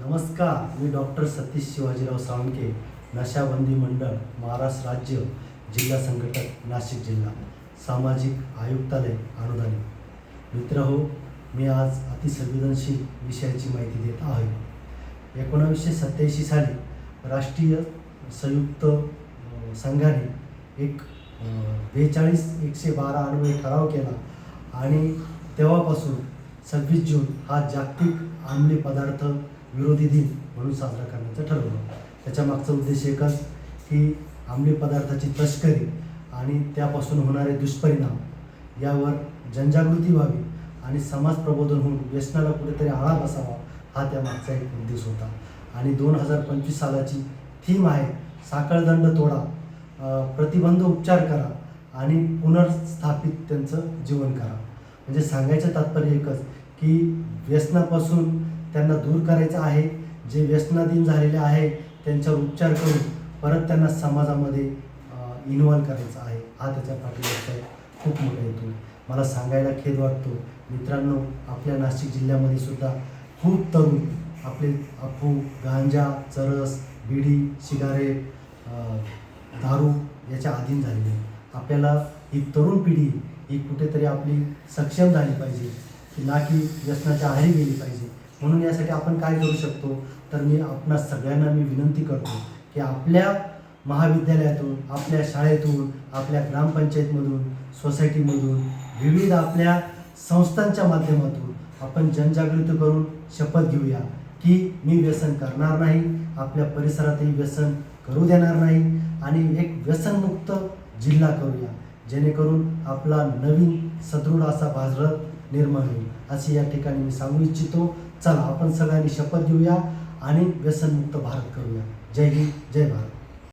नमस्कार मी डॉक्टर सतीश शिवाजीराव साळुंके नशाबंदी मंडळ महाराष्ट्र राज्य जिल्हा संघटक नाशिक जिल्हा सामाजिक आयुक्तालय अनुदानित. मित्र हो मी आज अतिसंवेदनशील विषयाची माहिती देत आहे. एकोणावीसशे सत्याऐंशी साली राष्ट्रीय संयुक्त संघाने एक बेचाळीस एकशे बारा अन्वय ठराव केला आणि तेव्हापासून सव्वीस जून हा जागतिक अंमली पदार्थ विरोधी दिन म्हणून साजरा करण्याचं ठरवलं. त्याच्या मागचा उद्देश एकच की अंमली पदार्थाची तस्करी आणि त्यापासून होणारे दुष्परिणाम यावर जनजागृती व्हावी आणि समाज प्रबोधन होऊन व्यसनाला कुठेतरी आळा बसावा हा त्यामागचा एक उद्देश होता. आणि दोन हजार पंचवीस सालाची थीम आहे साखळदंड तोडा. प्रतिबंध उपचार करा आणि पुनर्स्थापित त्यांचं जीवन करा. म्हणजे सांगायचं तात्पर्य एकच की व्यसनापासून त्यांना दूर करायचं आहे. जे व्यसनाधीन झालेले आहे त्यांच्यावर उपचार करून परत त्यांना समाजामध्ये इन्व्हॉल्व करायचं आहे. हा त्याच्या पाठीमागचा एक खूप मोठा हेतू आहे. मला सांगायला खेद वाटतो. मित्रांनो आपल्या नाशिक जिल्ह्यामध्ये सुद्धा खूप तरुण आपले अफू गांजा चरस बिडी सिगारेट दारू याच्या अधीन झालेले आपल्याला ही तरुण पिढी ही कुठेतरी आपली सक्षम झाली पाहिजे. ना की व्यसनाच्या आहारी गेली पाहिजे. म्हणून यासाठी आपण काय करू शकतो? तर मी आपणा सगळ्यांना मी विनंती करतो की आपल्या महाविद्यालयातून आपल्या शाळेतून आपल्या ग्रामपंचायतमधून सोसायटीमधून विविध आपल्या संस्थांच्या माध्यमातून आपण जनजागृती करून शपथ घेऊया की मी व्यसन करणार नाही आपल्या परिसरातही व्यसन करू देणार नाही आणि एक व्यसनमुक्त जिल्हा करूया जेणेकरून आपला नवीन सदृढ असा भारत निर्माण होईल. असे या ठिकाणी मी सांगू इच्छितो. चला आपण सगळ्यांनी शपथ घेऊया आणि व्यसनमुक्त भारत करूया. जय हिंद जय भारत.